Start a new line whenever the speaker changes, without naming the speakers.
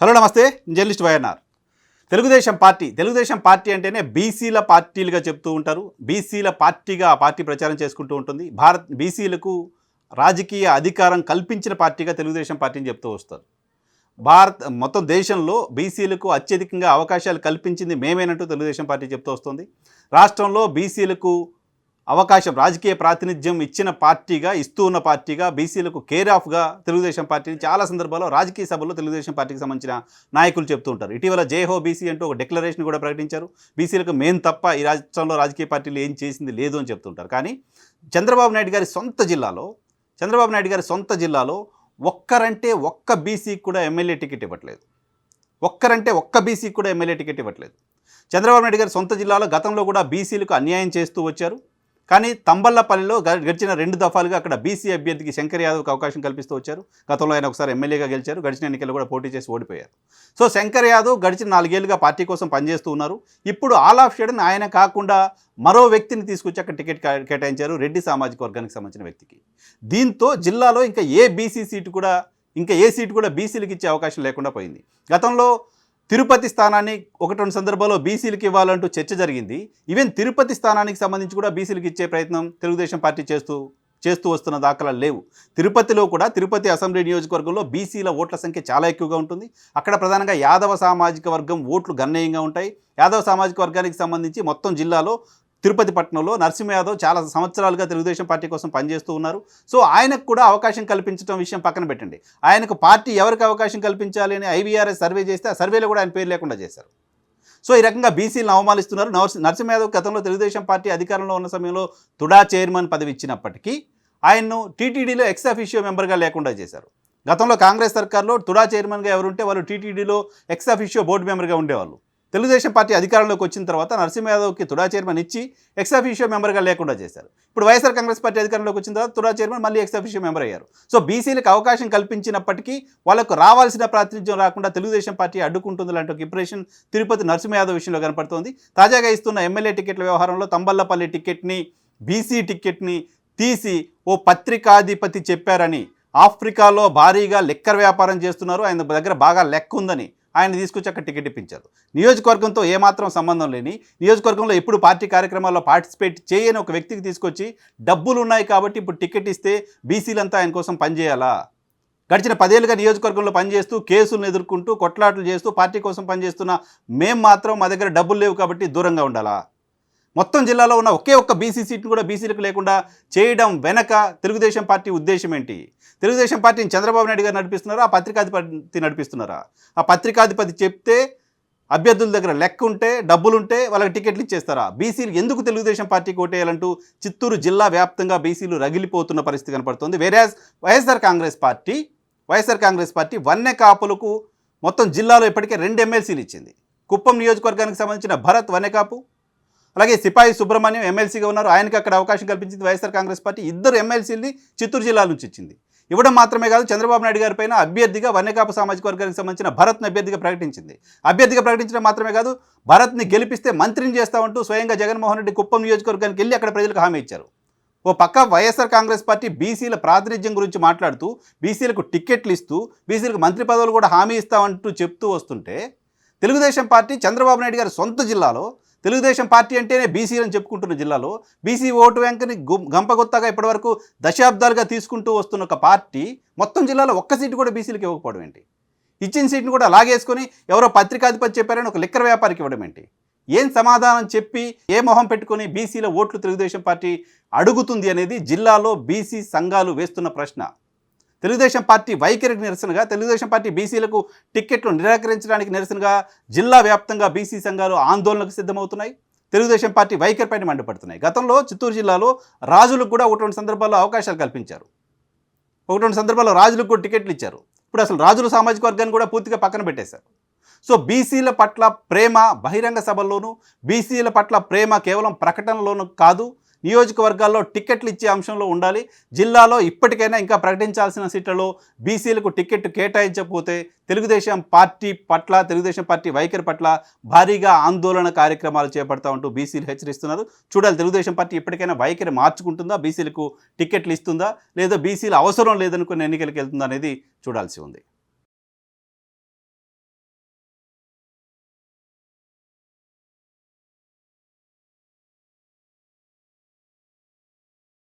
Hello నమస్తే. Journalist YNR. Telugu Desam party Telugu Desam party అంటేనే బీసీల పార్టీలుగా చెప్తూ ఉంటారు. బీసీల పార్టీగా ఆ పార్టీ ప్రచారం చేసుకుంటూ ఉంటుంది. భారత్ బీసీలకు రాజకీయ అధికారం కల్పించిన పార్టీగా తెలుగుదేశం పార్టీని చెప్తూ వస్తారు. భారత్ మొత్తం దేశంలో బీసీలకు అత్యధికంగా అవకాశాలు కల్పించింది మేమేనంటూ తెలుగుదేశం పార్టీ చెప్తూ వస్తుంది. రాష్ట్రంలో బీసీలకు అవకాశం రాజకీయ ప్రాతినిధ్యం ఇచ్చిన పార్టీగా ఇస్తూ ఉన్న పార్టీగా బీసీలకు కేర్ ఆఫ్గా తెలుగుదేశం పార్టీని చాలా సందర్భాల్లో రాజకీయ సభల్లో తెలుగుదేశం పార్టీకి సంబంధించిన నాయకులు చెప్తూ ఉంటారు. ఇటీవల జేహో బీసీ అంటూ ఒక డిక్లరేషన్ కూడా ప్రకటించారు. బీసీలకు మేం తప్ప ఈ రాష్ట్రంలో రాజకీయ పార్టీలు ఏం చేసింది లేదు అని చెప్తుంటారు కానీ చంద్రబాబు నాయుడు గారి సొంత జిల్లాలో చంద్రబాబు నాయుడు గారి సొంత జిల్లాలో ఒక్కరంటే ఒక్క బీసీకి కూడా ఎమ్మెల్యే టికెట్ ఇవ్వట్లేదు. ఒక్కరంటే ఒక్క బీసీకి కూడా ఎమ్మెల్యే టికెట్ ఇవ్వట్లేదు. చంద్రబాబు నాయుడు గారి సొంత జిల్లాలో గతంలో కూడా బీసీలకు అన్యాయం చేస్తూ వచ్చారు. కానీ తంబల్లపల్లిలో గడిచిన రెండు దఫాలుగా అక్కడ బీసీ అభ్యర్థికి శంకర్ యాదవ్కి అవకాశం కల్పిస్తూ వచ్చారు. గతంలో ఆయన ఒకసారి ఎమ్మెల్యేగా గెలిచారు. గడిచిన ఎన్నికల్లో కూడా పోటీ చేసి ఓడిపోయారు. సో శంకర్ యాదవ్ గడిచిన నాలుగేళ్ళుగా పార్టీ కోసం పనిచేస్తూ ఉన్నారు. ఇప్పుడు ఆల్ ఆఫ్ షేడన్ ఆయన కాకుండా మరో వ్యక్తిని తీసుకొచ్చి అక్కడ టికెట్ కేటాయించారు రెడ్డి సామాజిక వర్గానికి సంబంధించిన వ్యక్తికి. దీంతో జిల్లాలో ఇంకా ఏ బీసీ సీటు కూడా ఇంకా ఏ సీటు కూడా బీసీలకు ఇచ్చే అవకాశం లేకుండా పోయింది. గతంలో తిరుపతి స్థానాన్ని ఒకటి రెండు సందర్భాల్లో బీసీలకు ఇవ్వాలంటూ చర్చ జరిగింది. ఈవెన్ తిరుపతి స్థానానికి సంబంధించి కూడా బీసీలకు ఇచ్చే ప్రయత్నం తెలుగుదేశం పార్టీ చేస్తూ చేస్తూ వస్తున్న దాఖలాలు లేవు. తిరుపతిలో కూడా తిరుపతి అసెంబ్లీ నియోజకవర్గంలో బీసీల ఓట్ల సంఖ్య చాలా ఎక్కువగా ఉంటుంది. అక్కడ ప్రధానంగా యాదవ సామాజిక వర్గం ఓట్లు గణనీయంగా ఉంటాయి. యాదవ సామాజిక వర్గానికి సంబంధించి మొత్తం జిల్లాలో తిరుపతి పట్టణంలో నరసింహ యాదవ్ చాలా సంవత్సరాలుగా తెలుగుదేశం పార్టీ కోసం పనిచేస్తూ ఉన్నారు. సో ఆయనకు కూడా అవకాశం కల్పించడం విషయం పక్కన పెట్టండి. ఆయనకు పార్టీ ఎవరికి అవకాశం కల్పించాలి అని ఐవీఆర్ఎస్ సర్వే చేస్తే ఆ సర్వేలో కూడా ఆయన పేరు లేకుండా చేశారు. సో ఈ రకంగా బీసీలను అవమానిస్తున్నారు. నరసి- నరసింహ యాదవ్ గతంలో తెలుగుదేశం పార్టీ అధికారంలో ఉన్న సమయంలో తుడా చైర్మన్ పదవి ఇచ్చినప్పటికీ ఆయన్ను టీటీడీలో ఎక్స్ అఫీషియో మెంబర్గా లేకుండా చేశారు. గతంలో కాంగ్రెస్ సర్కార్లో తుడా చైర్మన్గా ఎవరుంటే వాళ్ళు టీటీడీలో ఎక్స్ అఫీషియో బోర్డు మెంబర్గా ఉండేవాళ్ళు. తెలుగుదేశం పార్టీ అధికారంలోకి వచ్చిన తర్వాత నరసింహ యాదవ్కి తుడా చైర్మన్ ఇచ్చి ఎక్సాఫిషియో మెంబర్గా లేకుండా చేశారు. ఇప్పుడు వైఎస్ఆర్ కాంగ్రెస్ పార్టీ అధికారంలోకి వచ్చిన తర్వాత తుడా చైర్మన్ మళ్ళీ ఎక్సాఫిషియో మెంబర్ అయ్యారు. సో బీసీలకు అవకాశం కల్పించినప్పటికీ వాళ్ళకు రావాల్సిన ప్రాతినిధ్యం రాకుండా తెలుగుదేశం పార్టీ అడ్డుకుంటుంది లాంటి ఒక ఇంప్రెషన్ తిరుపతి నరసింహ యాదవ్ విషయంలో కనపడుతోంది. తాజాగా ఇస్తున్న ఎమ్మెల్యే టికెట్ల వ్యవహారంలో తంబల్లపల్లి టికెట్ని బీసీ టికెట్ని తీసి ఓ పత్రికాధిపతి చెప్పారని ఆఫ్రికాలో భారీగా లెక్కర్ వ్యాపారం చేస్తున్నారు. ఆయన దగ్గర బాగా లెక్క ఉందని ఆయన తీసుకొచ్చి అక్కడ టికెట్ ఇప్పించారు. నియోజకవర్గంతో ఏమాత్రం సంబంధం లేని నియోజకవర్గంలో ఎప్పుడు పార్టీ కార్యక్రమాల్లో పార్టిసిపేట్ చేయని ఒక వ్యక్తికి తీసుకొచ్చి డబ్బులు ఉన్నాయి కాబట్టి ఇప్పుడు టికెట్ ఇస్తే బీసీలంతా ఆయన కోసం పనిచేయాలా గడిచిన పదేళ్ళుగా నియోజకవర్గంలో పనిచేస్తూ కేసులను ఎదుర్కొంటూ కొట్లాటలు చేస్తూ పార్టీ కోసం పనిచేస్తున్న మేం మాత్రం మా దగ్గర డబ్బులు లేవు కాబట్టి దూరంగా ఉండాలా? మొత్తం జిల్లాలో ఉన్న ఒకే ఒక్క బీసీ సీట్ను కూడా బీసీలకు లేకుండా చేయడం వెనక తెలుగుదేశం పార్టీ ఉద్దేశం ఏంటి? తెలుగుదేశం పార్టీని చంద్రబాబు నాయుడు గారు నడిపిస్తున్నారా? ఆ పత్రికాధిపతి నడిపిస్తున్నారా? ఆ పత్రికాధిపతి చెప్తే అభ్యర్థుల దగ్గర లెక్క ఉంటే డబ్బులుంటే వాళ్ళకి టికెట్లు ఇచ్చేస్తారా? బీసీలు ఎందుకు తెలుగుదేశం పార్టీకి ఓటేయాలంటూ చిత్తూరు జిల్లా వ్యాప్తంగా బీసీలు రగిలిపోతున్న పరిస్థితి కనపడుతుంది. వేరే YSR Congress party YSR Congress party వన్య కాపులకు మొత్తం జిల్లాలో ఇప్పటికే రెండు ఎమ్మెల్సీలు ఇచ్చింది. కుప్పం నియోజకవర్గానికి సంబంధించిన భరత్ వన్యకాపు అలాగే సిపాయి సుబ్రహ్మణ్యం ఎమ్మెల్సీగా ఉన్నారు. ఆయనకి అక్కడ అవకాశం కల్పించింది వైఎస్ఆర్ కాంగ్రెస్ పార్టీ. ఇద్దరు ఎమ్మెల్సీని చిత్తూరు జిల్లా నుంచి ఇచ్చింది. ఇవ్వడం మాత్రమే కాదు చంద్రబాబు నాయుడు గారి పైన అభ్యర్థిగా వన్యకాపు సామాజిక వర్గానికి సంబంధించిన భరత్ని అభ్యర్థిగా ప్రకటించింది. అభ్యర్థిగా ప్రకటించడం మాత్రమే కాదు భరత్ని గెలిపిస్తే మంత్రిని చేస్తామంటూ స్వయంగా జగన్మోహన్ రెడ్డి కుప్పం నియోజకవర్గానికి వెళ్ళి అక్కడ ప్రజలకు హామీ ఇచ్చారు. ఓ పక్క వైఎస్ఆర్ కాంగ్రెస్ పార్టీ బీసీల ప్రాతినిధ్యం గురించి మాట్లాడుతూ బీసీలకు టిక్కెట్లు ఇస్తూ బీసీలకు మంత్రి పదవులు కూడా హామీ ఇస్తామంటూ చెప్తూ వస్తుంటే తెలుగుదేశం పార్టీ చంద్రబాబు నాయుడు గారి సొంత జిల్లాలో తెలుగుదేశం పార్టీ అంటేనే బీసీలని చెప్పుకుంటున్న జిల్లాలో బీసీ ఓటు బ్యాంకుని గంపగొత్తగా ఇప్పటివరకు దశాబ్దాలుగా తీసుకుంటూ వస్తున్న ఒక పార్టీ మొత్తం జిల్లాలో ఒక్క సీటు కూడా బీసీలకు ఇవ్వకపోవడం ఏంటి? ఇచ్చిన సీట్ని కూడా లాగేసుకొని ఎవరో పత్రికాధిపతి చెప్పారని ఒక లిక్కర్ వ్యాపారికి ఇవ్వడం ఏంటి? ఏం సమాధానం చెప్పి ఏ మొహం పెట్టుకొని బీసీల ఓట్లు తెలుగుదేశం పార్టీ అడుగుతుంది అనేది జిల్లాలో బీసీ సంఘాలు వేస్తున్న ప్రశ్న. తెలుగుదేశం పార్టీ వైఖరికి నిరసనగా తెలుగుదేశం పార్టీ బీసీలకు టిక్కెట్లు నిరాకరించడానికి నిరసనగా జిల్లా వ్యాప్తంగా బీసీ సంఘాలు ఆందోళనకు సిద్ధమవుతున్నాయి. తెలుగుదేశం పార్టీ వైఖరిపైన మండిపడుతున్నాయి. గతంలో చిత్తూరు జిల్లాలో రాజులకు కూడా ఒకటి రెండు సందర్భాల్లో అవకాశాలు కల్పించారు. ఒకటి రెండు సందర్భాల్లో రాజులకు కూడా టికెట్లు ఇచ్చారు. ఇప్పుడు అసలు రాజులు సామాజిక వర్గాన్ని కూడా పూర్తిగా పక్కన పెట్టేశారు. సో బీసీల పట్ల ప్రేమ బహిరంగ సభల్లోనూ బీసీల పట్ల ప్రేమ కేవలం ప్రకటనలోనూ కాదు నియోజకవర్గాల్లో టికెట్లు ఇచ్చే అంశంలో ఉండాలి. జిల్లాలో ఇప్పటికైనా ఇంకా ప్రకటించాల్సిన సీట్లలో బీసీలకు టికెట్ కేటాయించకపోతే తెలుగుదేశం పార్టీ పట్ల తెలుగుదేశం పార్టీ వైఖరి పట్ల భారీగా ఆందోళన కార్యక్రమాలు చేపడతా ఉంటూ బీసీలు హెచ్చరిస్తున్నారు. చూడాలి తెలుగుదేశం పార్టీ ఇప్పటికైనా వైఖరి మార్చుకుంటుందా? బీసీలకు టికెట్లు ఇస్తుందా? లేదా బీసీలు అవసరం లేదనుకున్న ఎన్నికలకు వెళ్తుందా అనేది చూడాల్సి ఉంది.